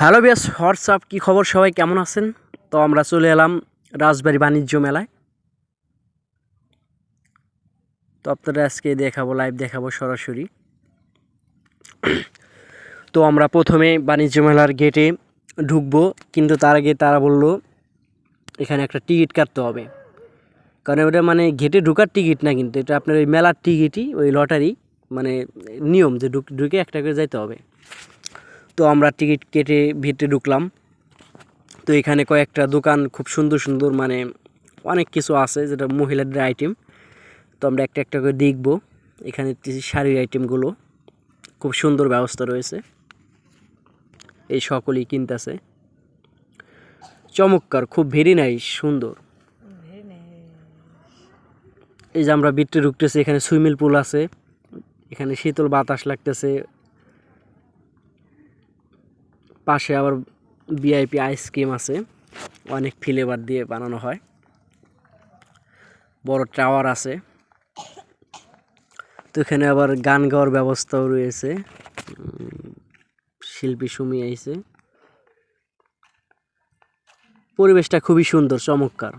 Hello বিয়াস WhatsApp, কী খবর সবাই, কেমন আছেন? তো আমরা চলে এলাম রাজবাড়ি বাণিজ্য মেলায়। তো আপনারা আজকে দেখাবো লাইভ দেখাবো সরাসরি। তো আমরা প্রথমে বাণিজ্য মেলার গেটে ঢুকবো, কিন্তু তার আগে তারা বলল, এখানে একটা টিকিট কাটতে হবে। কারণ ওটা মানে গেটে ঢুকার টিকিট না কিন্তু, এটা আপনার ওই মেলার টিকিটই ওই লটারি মানে নিয়ম যে ঢুকে একটা করে যাইতে হবে। তো আমরা টিকিট কেটে ভিতরে ঢুকলাম। তো এখানে কয়েকটা দোকান খুব সুন্দর সুন্দর মানে অনেক কিছু আছে যেটা মহিলাদের আইটেম তো আমরা একটা একটা করে দেখব। এখানে শাড়ির আইটেমগুলো খুব সুন্দর ব্যবস্থা রয়েছে। এই সকলেই কিনতেছে। চমৎকার, খুব ভেরি নাইস সুন্দর। এই যে আমরা ভিতরে ঢুকতেছি, এখানে সুইমিং পুল আছে। এখানে শীতল বাতাস লাগতেছে। পাশে আবার ভিআইপি আইসক্রিম আছে। অনেক ফ্লেভার দিয়ে বানানো হয়। বড় টাওয়ার আছে। তো এখানে আবার গান গাওয়ার ব্যবস্থাও রয়েছে। শিল্পী সুমি আইছে। পরিবেশটা খুবই সুন্দর, চমৎকার।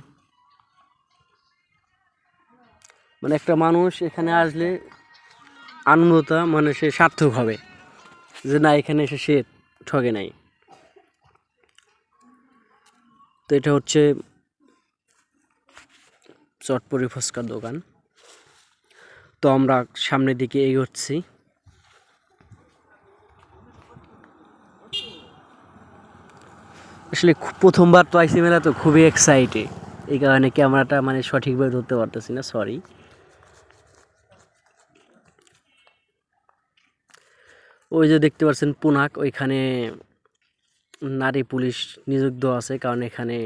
মানে একটা মানুষ এখানে আসলে আনন্দতা মানে সে সার্থক হবে। যে না, এখানে এসে সে ঠগে নাই। তো এটা হচ্ছে চটপরি ফুচকার দোকান। তো আমরা সামনের দিকে এগোচ্ছি। আসলে প্রথমবার তো আইসি মেলা তো খুবই এক্সাইটে এই কারণে ক্যামেরাটা মানে সঠিকভাবে ধরতে পারতেছি না সরি ওই যে দেখতে পাচ্ছেন পুনাক, ওইখানে নারী পুলিশ নিযুক্ত আছে, কারণ এখানে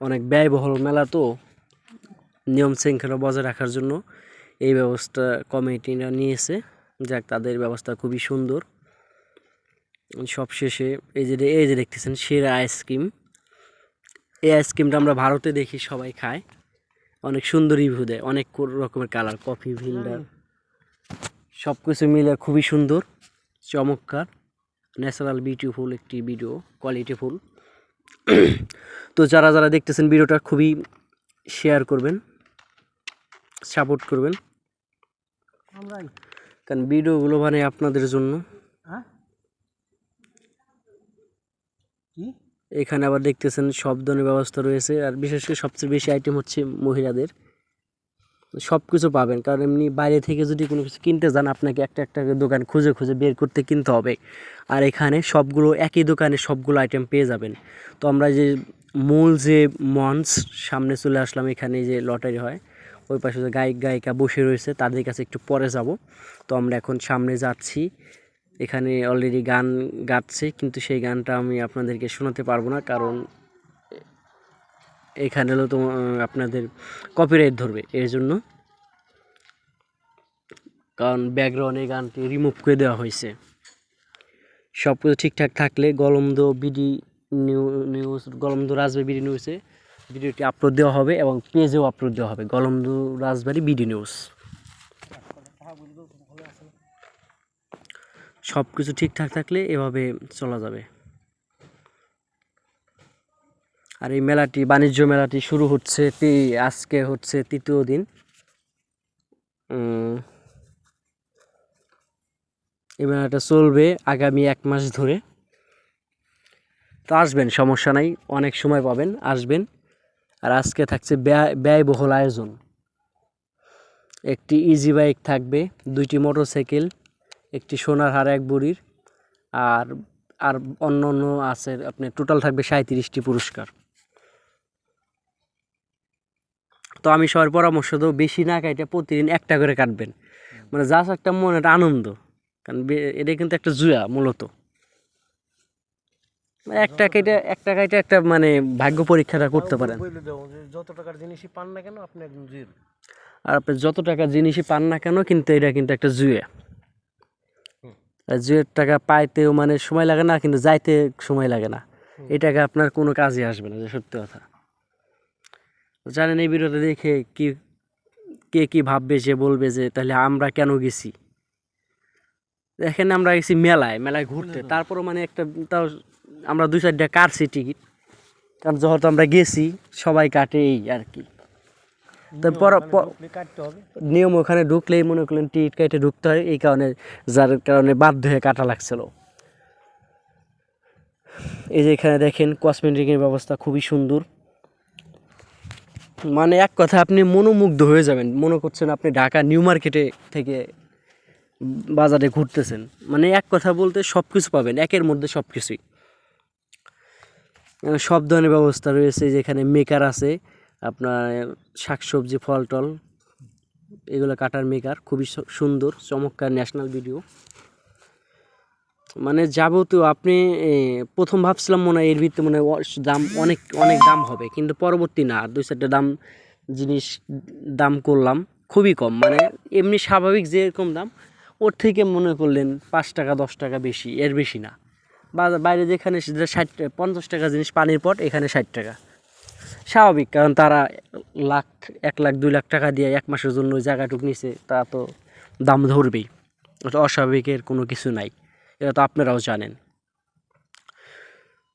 অনেক ব্যয়বহুল মেলা তো নিয়ম শৃঙ্খলা বজায় রাখার জন্য। এই ব্যবস্থা কমিটিরা নিয়েছে। যাক, তাদের ব্যবস্থা খুবই সুন্দর। সবশেষে এই যে এই যে দেখতেছেন, সেরা আইসক্রিম। এই আইসক্রিমটা আমরা ভারতে দেখি, সবাই খায়। অনেক সুন্দর রিভিউ দেয়, অনেক রকমের কালার, কফি, ভিন্ডার। সব কিছু মিলে খুবই সুন্দর, চমৎকার। ন্যাচারাল বিউটিফুল একটি ভিডিও কোয়ালিটিফুল তো যারা যারা দেখতেছেন ভিডিওটা খুবই শেয়ার করবেন সাপোর্ট করবেন। কারণ ভিডিওগুলো মানে আপনাদের জন্য। এখানে আবার দেখতেছেন সব ধরনের ব্যবস্থা রয়েছে আর বিশেষ করে সবচেয়ে বেশি আইটেম হচ্ছে মহিলাদের। সব কিছু পাবেন। কারণ এমনি বাইরে থেকে যদি কোনো কিছু কিনতে যান, আপনাকে একটা একটা দোকান খুঁজে খুঁজে বের করতে কিনতে হবে। আর এখানে সবগুলো, একই দোকানে সবগুলো আইটেম পেয়ে যাবেন। তো আমরা যে মূল যে মঞ্চ, সামনে চলে আসলাম, এখানে যে লটারি হয়, ওই পাশে যে গায়ক, গায়িকা বসে রয়েছে, তাদের কাছে একটু পরে যাব। তো আমরা এখন সামনে যাচ্ছি। এখানে অলরেডি গান গাচ্ছে, কিন্তু সেই গানটা আমি আপনাদেরকে শোনাতে পারব না, কারণ এখানে হলো তো আপনাদের কপিরাইট ধরবে, এর জন্য। কারণ ব্যাকগ্রাউন্ডে গানটি রিমুভ করে দেওয়া হয়েছে। সব কিছু ঠিকঠাক থাকলে গলমদ বিডি নিউ নিউজ গলমদ রাজবাড়ি বিডি নিউজে ভিডিওটি আপলোড দেওয়া হবে এবং পেজেও আপলোড দেওয়া হবে, গলমদ রাজবাড়ি বিডি নিউজ সব কিছু ঠিকঠাক থাকলে এভাবে চলা যাবে। আর এই মেলাটি, বাণিজ্য মেলাটি শুরু হচ্ছে আজকে হচ্ছে তৃতীয় দিন। এই মেলাটা চলবে আগামী এক মাস ধরে। তো আসবেন, সমস্যা নাই, অনেক সময় পাবেন, আসবেন। আর আজকে থাকছে ব্যয়, ব্যয়বহুল আয়োজন। একটি ইজি বাইক থাকবে, দুইটি মোটরসাইকেল একটি সোনার হার এক বুড়ির, আর আর অন্য অন্য আছে আপনি টোটাল থাকবে সাঁত্রিশটি পুরস্কার। তো আমি সবার পরামর্শ দেবো বেশি না কাটে প্রতিদিন একটা করে কাটবেন। মানে জাস্ট একটা মনে একটা আনন্দ। কারণ এটা কিন্তু একটা জুয়া মূলত। মানে একটা কেটে একটা কাটে একটা মানে ভাগ্য পরীক্ষাটা করতে পারেন। যত টাকার জিনিসই পান না কেন আপনি একদম জিরো আর আপনি যত টাকার জিনিসই পান না কেন কিন্তু এটা কিন্তু একটা জুয়ে। আর জুয়ের টাকা পাইতেও মানে সময় লাগে না কিন্তু যাইতে সময় লাগে না। এই টাকা আপনার কোনো কাজে আসবে না যে সত্যি কথা। জানেন এই ভিডিওটা দেখে কি কে কি ভাববে যে বলবে যে তাহলে আমরা কেন গেছি? এখানে আমরা গেছি মেলায় মেলায় ঘুরতে। তারপরও মানে একটা তাও আমরা দুই চারটা কাটছি টিকিট কারণ যেহেতু আমরা গেছি সবাই কাটে এই আর কি। তারপর নিয়ম ওখানে ঢুকলেই মনে করলেন টিকিট কেটে ঢুকতে হয় এই কারণে যার কারণে বাধ্য হয়ে কাটা লাগছিল। এই যে এখানে দেখেন কসমেটিকের ব্যবস্থা খুবই সুন্দর। মানে এক কথা, আপনি মনোমুগ্ধ হয়ে যাবেন। মনে করছেন আপনি ঢাকা নিউ মার্কেটে থেকে বাজারে ঘুরতেছেন। মানে এক কথা বলতে সব কিছু পাবেন, একের মধ্যে সব কিছুই সব ধরনের ব্যবস্থা রয়েছে, যেখানে মেকার আছে, আপনার শাকসবজি, ফল টল, এগুলো কাটার মেকার খুবই সুন্দর, চমৎকার ন্যাশনাল ভিডিও মানে যাবতীয় আপনি প্রথম ভাবছিলাম মনে হয় এর ভিতরে মনে হয় দাম অনেক অনেক দাম হবে, কিন্তু পরবর্তী না দুই চারটে দাম জিনিস দাম করলাম, খুবই কম মানে এমনি স্বাভাবিক যেরকম দাম, ওর থেকে মনে করলেন পাঁচ টাকা, দশ টাকা বেশি, এর বেশি না। বাজার বাইরে যেখানে ষাট, পঞ্চাশ টাকা জিনিস পানির পট, এখানে ষাট টাকা। স্বাভাবিক, কারণ তারা লাখ, এক লাখ, দুই লাখ টাকা দিয়ে এক মাসের জন্য ওই জায়গাটুকু নিছে, তা তো দাম ধরবেই, অস্বাভাবিকের কোনো কিছু নাই। এটা তো আপনারাও জানেন।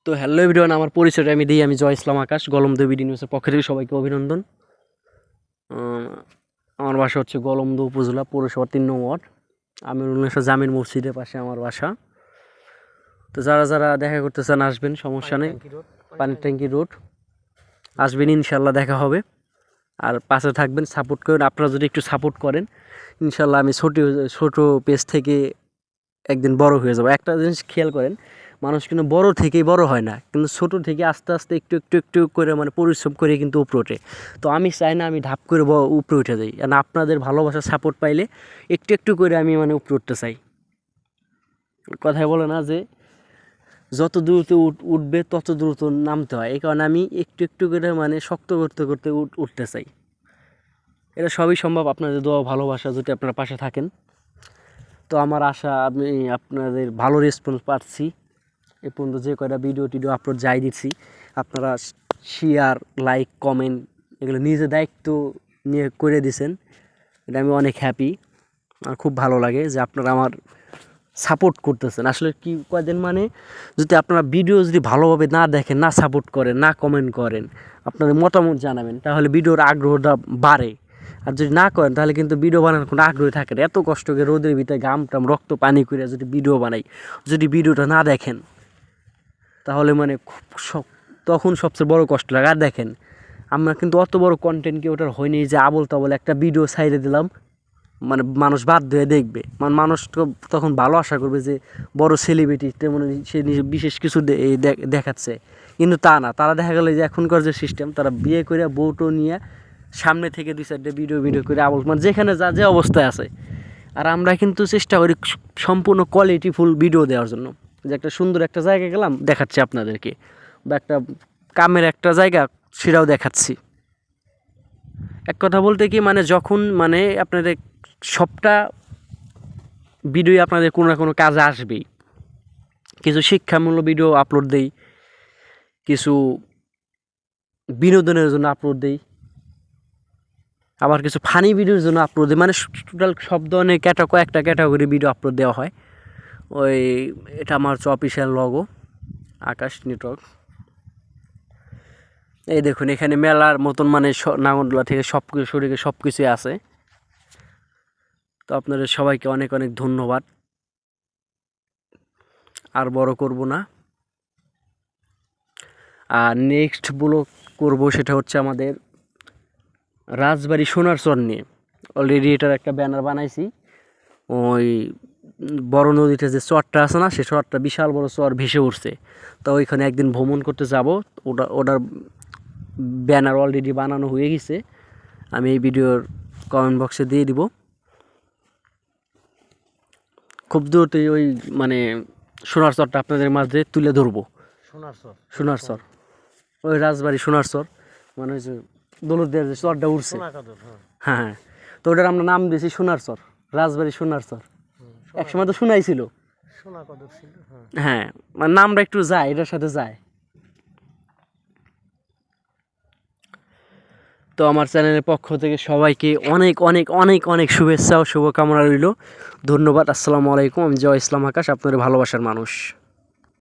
তো হ্যালো এভরিওয়ান আমার পরিচয়টা আমি দিই আমি জয় ইসলাম আকাশ গলম দেবী নিউজের পক্ষ থেকে সবাইকে অভিনন্দন। আমার বাসা হচ্ছে গলমদ উপজেলা পৌরসভা তিন নং ওয়ার্ড। আমি উল্লেখা জামির মসজিদের পাশে আমার বাসা। তো যারা যারা দেখা করতে চান আসবেন সমস্যা নেই। পানির ট্যাঙ্কি রোড আসবেন ইনশাল্লাহ দেখা হবে। আর পাশে থাকবেন সাপোর্ট করেন। আপনারা যদি একটু সাপোর্ট করেন ইনশাল্লাহ আমি ছোটো ছোটো পেজ থেকে একদিন বড় হয়ে যাব। একটা জিনিস খেয়াল করেন, মানুষ কিন্তু বড় থেকেই বড় হয় না, কিন্তু ছোট থেকে আস্তে আস্তে একটু একটু একটু করে মানে পরিশ্রম করে কিন্তু উপরে ওঠে। তো আমি চাই না আমি ধাপ করে উপরে উঠে যাই কারণ আপনাদের ভালোবাসা সাপোর্ট পাইলে একটু একটু করে আমি মানে উপরে উঠতে চাই। কথায় বলে না যে, যত দ্রুত উঠ- উঠবে তত দ্রুত নামতে হয়, এই কারণে আমি একটু একটু করে মানে শক্ত করতে করতে উঠ- উঠতে চাই। এটা সবই সম্ভব, আপনাদের দোয়া ভালোবাসা যদি আপনারা পাশে থাকেন। তো আমার আশা, আমি আপনাদের ভালো রেসপন্স পাচ্ছি। এ পর্যন্ত যে কয়টা ভিডিও টিডিও আপলোড যাই দিচ্ছি আপনারা শেয়ার লাইক কমেন্ট এগুলো নিজে দায়িত্ব নিয়ে করে দিছেন। এটা আমি অনেক হ্যাপি আর খুব ভালো লাগে যে আপনারা আমার সাপোর্ট করতেছেন। আসলে কি কয়দিন মানে যদি আপনারা ভিডিও যদি ভালোভাবে না দেখেন, না সাপোর্ট করেন, না কমেন্ট করেন, আপনাদের মতামত জানাবেন, তাহলে ভিডিওর আগ্রহটা বাড়ে। আর যদি না করেন, তাহলে কিন্তু ভিডিও বানানোর কোনো আগ্রহ থাকে না। এত কষ্ট করে রোদের ভিতরে গাম টাম, রক্ত, পানি করে যদি ভিডিও বানাই, যদি ভিডিওটা না দেখেন, তাহলে মানে খুব সব, তখন সবচেয়ে বড় কষ্ট লাগে। আর দেখেন, আমরা কিন্তু অত বড় কন্টেন্ট কি ওটার হয়নি যে আবল তাবল একটা ভিডিও সাইডে দিলাম মানে মানুষ বাধ্য হয়ে দেখবে। মানে মানুষ তো তখন ভালো আশা করবে যে বড় সেলিব্রিটি তেমন সে বিশেষ কিছু দেখাচ্ছে। কিন্তু তা না, তারা দেখা গেলো যে এখনকার যে সিস্টেম তারা বিয়ে করে বউটো নিয়ে সামনে থেকে দুই চারটে ভিডিও ভিডিও করে আবল মানে যেখানে যা, যে অবস্থায় আছে। আর আমরা কিন্তু চেষ্টা করি সম্পূর্ণ কোয়ালিটিফুল ভিডিও দেওয়ার জন্য। যে একটা সুন্দর একটা জায়গায় গেলাম, দেখাচ্ছি আপনাদেরকে। বা একটা কামের একটা জায়গা, সেটাও দেখাচ্ছি। এক কথা বলতে কি মানে যখন মানে আপনাদের সবটা ভিডিও আপনাদের কোনো না কোনো কাজে আসবেই। কিছু শিক্ষামূলক ভিডিও আপলোড দেই, কিছু বিনোদনের জন্য আপলোড দেই। আবার কিছু ফানি ভিডিওর জন্য আপলোড দিই মানে টোটাল সব ধরনের ক্যাটা, কয়েকটা ক্যাটাগরি ভিডিও আপলোড দেওয়া হয়। ওই, এটা আমার হচ্ছে অফিসিয়াল লগো আকাশ নেটওয়ার্ক এই দেখুন, এখানে মেলার মতন মানে নাগরদোলা থেকে সব কিছু শরীরে সব কিছুই আছে। তো আপনাদের সবাইকে অনেক অনেক ধন্যবাদ। আর বড় করব না। আর নেক্সট ব্লগ করব সেটা হচ্ছে আমাদের রাজবাড়ি সোনার চর নিয়ে। অলরেডি এটার একটা ব্যানার বানাইছি। ওই বড় নদীতে যে চরটা আছে না সে চরটা বিশাল বড় চর ভেসে উঠছে। তো ওইখানে একদিন ভ্রমণ করতে যাব। ওটা ওটার ব্যানার অলরেডি বানানো হয়ে গেছে। আমি এই ভিডিওর কমেন্ট বক্সে দিয়ে দিব। খুব দ্রুতই ওই মানে সোনার চরটা আপনাদের মাঝে তুলে ধরবো। সোনার সর সোনার চর ওই রাজবাড়ি সোনার চর মানে যে দৌলতদের যে চরটা উঠছে হ্যাঁ। হ্যাঁ হ্যাঁ। তো ওটার আমরা নাম দিয়েছি সোনার চর রাজবাড়ি সোনার চর একসময় তো শোনাই ছিল হ্যাঁ। হ্যাঁ মানে নামটা একটু যায় এটার সাথে যায়। তো আমার চ্যানেলের পক্ষ থেকে সবাইকে অনেক অনেক অনেক অনেক শুভেচ্ছা ও শুভকামনা রইল। ধন্যবাদ আসসালামু আলাইকুম। আমি জয় ইসলাম আকাশ আপনাদের ভালোবাসার মানুষ।